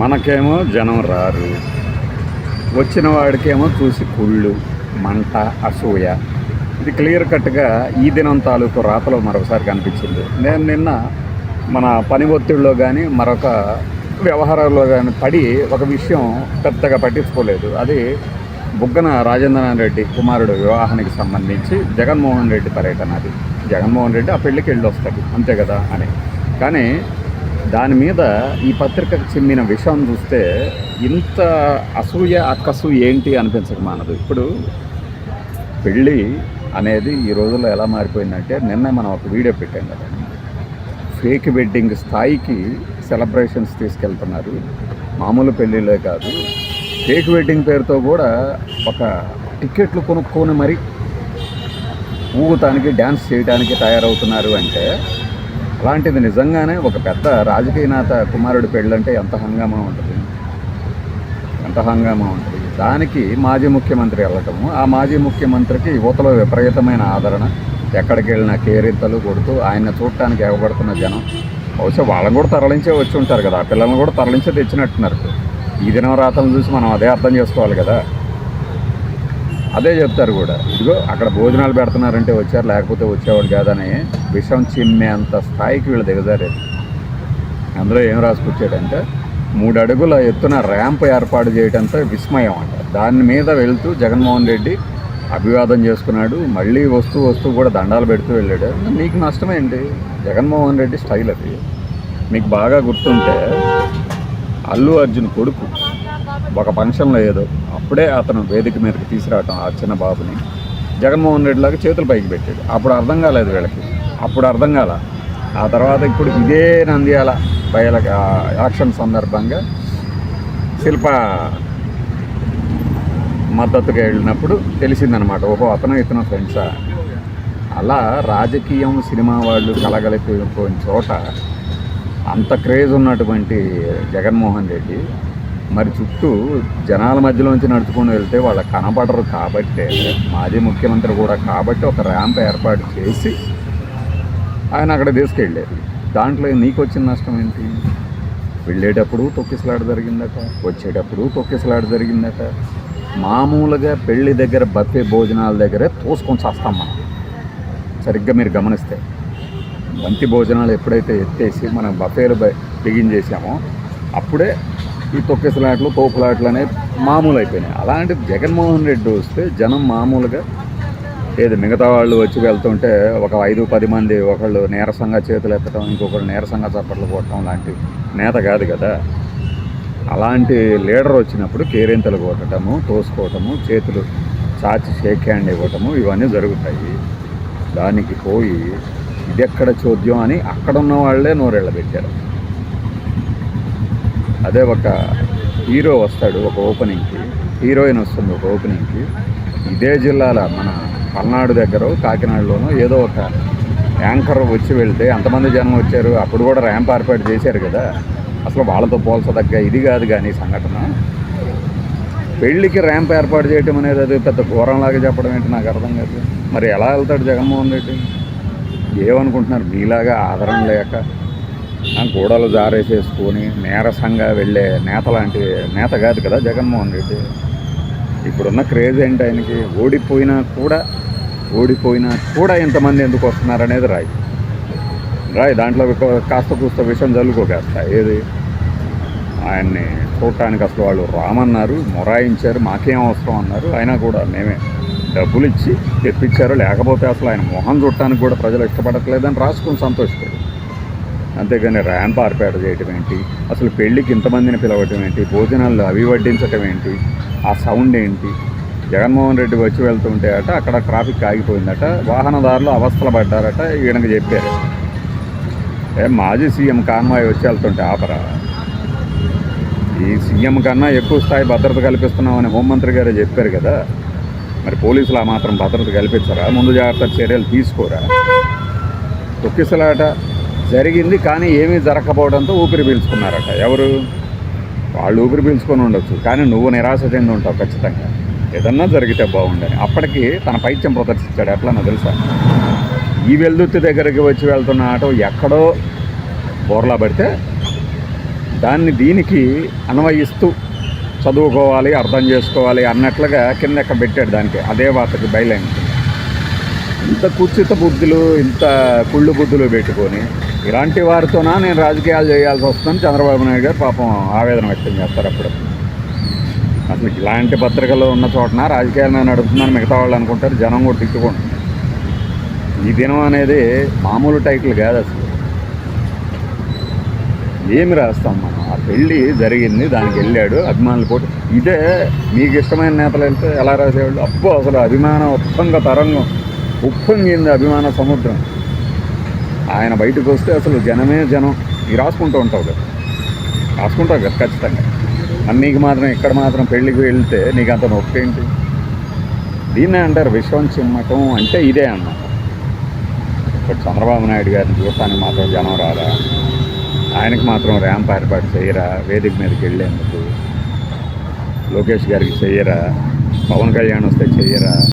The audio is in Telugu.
మనకేమో జనం రారు. వచ్చిన వాడికేమో చూసి కుళ్ళు మంట అసూయ. ఇది క్లియర్ కట్గా ఈ దినం తాలూకు రాతలో మరొకసారి కనిపించింది. నేను నిన్న మన పని ఒత్తిడిలో కానీ మరొక వ్యవహారాల్లో కానీ పడి ఒక విషయం పెద్దగా పట్టించుకోలేదు. అది బుగ్గన రాజేంద్రనాథ్ రెడ్డి కుమారుడు వివాహానికి సంబంధించి జగన్మోహన్ రెడ్డి పర్యటన అది. జగన్మోహన్ రెడ్డి ఆ పెళ్ళికి వెళ్ళి వస్తాడు అంతే కదా అని. కానీ దాని మీద ఈ పత్రికకు చెందిన విషయం చూస్తే ఇంత అసూయ అక్కసు ఏంటి అనిపించక మానదు. ఇప్పుడు పెళ్ళి అనేది ఈ రోజుల్లో ఎలా మారిపోయిందంటే నిన్న మనం ఒక వీడియో పెట్టాం కదా. ఫేక్ వెడ్డింగ్ స్థాయికి సెలబ్రేషన్స్ తీసుకెళ్తున్నారు. మామూలు పెళ్ళిలే కాదు. ఫేక్ వెడ్డింగ్ పేరుతో కూడా ఒక టికెట్లు కొనుక్కొని మరి ఊగుతానికి డ్యాన్స్ చేయడానికి తయారవుతున్నారు అంటే అలాంటిది నిజంగానే ఒక పెద్ద రాజకీయ నేత కుమారుడి పెళ్ళంటే ఎంత హంగామా ఉంటుంది? ఎంత హంగామా ఉంటుంది? దానికి మాజీ ముఖ్యమంత్రి వెళ్ళటము ఆ మాజీ ముఖ్యమంత్రికి యువతలో విపరీతమైన ఆదరణ. ఎక్కడికి వెళ్ళినా కేరింతలు కొడుతూ ఆయన చూడటానికి ఎగబడుతున్న జనం. బహుశా వాళ్ళని కూడా తరలించే వచ్చి ఉంటారు కదా. ఆ పిల్లల్ని కూడా తరలించే తెచ్చినట్టున్నారు. ఈ దినం రాతలను చూసి మనం అదే అర్థం చేసుకోవాలి కదా. అదే చెప్తారు కూడా. ఇదిగో అక్కడ భోజనాలు పెడుతున్నారంటే వచ్చారు లేకపోతే వచ్చేవాడు కాదని విషం చిమ్మేంత స్థాయికి వీళ్ళు దిగజారేది అందులో ఏం రాసుకొచ్చాడంటే మూడు అడుగుల ఎత్తున ర్యాంప్ ఏర్పాటు చేయడంతో విస్మయం అంట. దాని మీద వెళ్తూ జగన్మోహన్ రెడ్డి అభివాదం చేసుకున్నాడు మళ్ళీ వస్తూ వస్తూ కూడా దండాలు పెడుతూ వెళ్ళాడు. మీకు నష్టమేంటి? జగన్మోహన్ రెడ్డి స్టైల్ అది. మీకు బాగా గుర్తుంటే అల్లు అర్జున్ కొడుకు ఒక ఫంక్షన్లో ఏదో అప్పుడే అతను వేదిక మీదకి తీసుకురావటం ఆ చిన్న బాబుని. జగన్మోహన్ రెడ్డి లాగా చేతులు పైకి పెట్టాడు అప్పుడు అర్థం కాలేదు వీళ్ళకి. అప్పుడు అర్థం కాల. ఆ తర్వాత ఇప్పుడు ఇదే నంద్యాల బయల యాక్షన్ సందర్భంగా శిల్ప మద్దతుగా వెళ్ళినప్పుడు తెలిసిందనమాట ఓహో అతను ఇతను ఫ్రెండ్సా? అలా రాజకీయం సినిమా వాళ్ళు కలగలిపోయిన చోట అంత క్రేజ్ ఉన్నటువంటి జగన్మోహన్ రెడ్డి మరి చుట్టూ జనాల మధ్యలోంచి నడుచుకొని వెళ్తే వాళ్ళు కనపడరు కాబట్టే. మాజీ ముఖ్యమంత్రి కూడా కాబట్టి ఒక ర్యాంప్ ఏర్పాటు చేసి ఆయన అక్కడ తీసుకెళ్ళారు. దాంట్లో నీకు వచ్చిన నష్టం ఏంటి? వెళ్ళేటప్పుడు తొక్కిసలాట జరిగిందట వచ్చేటప్పుడు తొక్కిసలాట జరిగిందట. మామూలుగా పెళ్ళి దగ్గర బఫే భోజనాల దగ్గరే తోసుకొని చేస్తాం మనం. సరిగ్గా మీరు గమనిస్తే. బంతి భోజనాలు ఎప్పుడైతే ఎత్తేసి మనం బఫేలు బిగించేసామో అప్పుడే ఈ తొక్కిసలాట్లు తోపులాట్లు అనేవి మామూలు అయిపోయినాయి అలాంటి జగన్మోహన్ రెడ్డి వస్తే జనం మామూలుగా ఏది మిగతా వాళ్ళు వచ్చి వెళ్తుంటే ఒక ఐదు పది మంది ఒకళ్ళు నీరసంగా చేతులు ఎత్తడం ఇంకొకళ్ళు నీరసంగా చప్పట్లు కొట్టడం లాంటి నేత కాదు కదా. అలాంటి లీడర్ వచ్చినప్పుడు కేరింతలు కొట్టడము తోసుకోవటము చేతులు చాచి షేక్ హ్యాండ్ ఇవ్వటము ఇవన్నీ జరుగుతాయి. దానికి పోయి ఇదెక్కడ చోద్యం అని అక్కడున్న వాళ్ళే నోరెళ్ళబెట్టారు. అదే ఒక హీరో వస్తాడు ఒక ఓపెనింగ్కి. హీరోయిన్ వస్తుంది ఒక ఓపెనింగ్కి. ఇదే జిల్లాల మన పల్నాడు దగ్గర కాకినాడలోనూ ఏదో ఒక యాంకర్ వచ్చి వెళ్తే అంతమంది జనం వచ్చారు అప్పుడు కూడా ర్యాంప్ ఏర్పాటు చేశారు కదా. అసలు వాళ్ళతో పోల్చదగ్గ ఇది కాదు కానీ ఈ సంఘటన. పెళ్ళికి ర్యాంప్ ఏర్పాటు చేయటం అనేది అది పెద్ద ఘోరంలాగా చెప్పడం ఏంటి నాకు అర్థం కాదు. మరి ఎలా వెళ్తాడు జగన్మోహన్ రెడ్డి? ఏమనుకుంటున్నారు? మీలాగా ఆదరణ లేక గోడలు జారేసేసుకొని నీరసంగా వెళ్ళే నేత లాంటి నేత కాదు కదా జగన్మోహన్ రెడ్డి. ఇప్పుడున్న క్రేజ్ ఏంటి ఆయనకి? ఓడిపోయినా కూడా ఓడిపోయినా కూడా ఇంతమంది ఎందుకు వస్తున్నారు అనేది రాయి. రాయి దాంట్లో కాస్త కూస్త విషయం జల్లుకోకేస్తా ఏది? ఆయన్ని చూడటానికి అసలు వాళ్ళు రామన్నారు మొరాయించారు మాకేం అవసరం అన్నారు. అయినా కూడా మేమే డబ్బులు ఇచ్చి తెప్పించారు. లేకపోతే అసలు ఆయన మొహం చూడటానికి కూడా ప్రజలు ఇష్టపడట్లేదని రాసుకుని సంతోషపడు. అంతేగాని ర్యాంప్ ఆర్పేట చేయటం ఏంటి? అసలు పెళ్ళికి ఇంతమందిని పిలవటం ఏంటి? భోజనాలు అవి వడ్డించటం ఏంటి? ఆ సౌండ్ ఏంటి? జగన్మోహన్ రెడ్డి వచ్చి వెళ్తుంటే అట అక్కడ ట్రాఫిక్ ఆగిపోయిందట వాహనదారులు అవస్థలు పడ్డారట ఈయనకు చెప్పారు. ఏ మాజీ సీఎం కాన్వాయ్ వచ్చి వెళ్తుంటే ఆపరా? ఈ సీఎం కన్నా ఎక్కువ స్థాయి భద్రత కల్పిస్తున్నామని హోంమంత్రి గారే చెప్పారు కదా. మరి పోలీసులు ఆ మాత్రం భద్రత కల్పించరా? ముందు జాగ్రత్త చర్యలు తీసుకోరా? తొక్కిసలాట. జరిగింది కానీ ఏమీ జరగకపోవడంతో ఊపిరి పీల్చుకున్నారట. ఎవరు? వాళ్ళు ఊపిరి పీల్చుకొని ఉండొచ్చు. కానీ నువ్వు నిరాశ చెంది ఉంటావు ఖచ్చితంగా. ఏదన్నా జరిగితే బాగుండని. అప్పటికి తన పైత్యం ప్రదర్శించాడు. ఎట్లనో తెలుసా? ఈ వెల్దుత్తి దగ్గరికి వచ్చి వెళ్తున్న ఆటో ఎక్కడో బోర్లా పడితే దాన్ని దీనికి అన్వయిస్తూ చదువుకోవాలి అర్థం చేసుకోవాలి అన్నట్లుగా కింద ఎక్కడ పెట్టాడు దానికి. అదే వార్తకి బయలైన ఇంత కుచిత బుద్ధులు ఇంత కుళ్ళు బుద్ధులు పెట్టుకొని ఇలాంటి వారితోనా నేను రాజకీయాలు చేయాల్సి వస్తుందని చంద్రబాబు నాయుడు గారు పాపం ఆవేదన వ్యక్తం చేస్తారు అప్పుడు. అసలు ఇలాంటి పత్రికలు ఉన్న చోటన రాజకీయాలు నేను నడుపుతున్నాను మిగతా వాళ్ళు అనుకుంటారు జనం కూడా తిట్టుకోండి ఈ దినం అనేది మామూలు టైటిల్ కాదు అసలు. ఏమి రాస్తాం మనం? ఆ పెళ్ళి జరిగింది దానికి వెళ్ళాడు అభిమానులు పోటీ. ఇదే మీకు ఇష్టమైన నేతలు వెళ్తే ఎలా రాసేవాళ్ళు? అబ్బో అసలు అభిమానం ఉప్పంగ తరంగం. ఉప్పొంగింది అభిమాన సముద్రం. ఆయన బయటకు వస్తే అసలు జనమే జనం ఈ రాసుకుంటూ ఉంటావు కదా. రాసుకుంటావు కదా ఖచ్చితంగా. మరి నీకు మాత్రం ఇక్కడ మాత్రం పెళ్ళికి వెళ్తే నీకు అంత నొప్పి ఏంటి దీన్నే అంటారు విశ్వం చిమ్మటం అంటే ఇదే అన్నమాట. ఇప్పుడు చంద్రబాబు నాయుడు గారిని చూడటానికి మాత్రం జనం రారా? ఆయనకి మాత్రం ర్యాంప్ ఏర్పాటు చేయరా? వేదిక మీదకి వెళ్ళేందుకు? లోకేష్ గారికి చెయ్యరా పవన్ కళ్యాణ్ వస్తే చెయ్యరా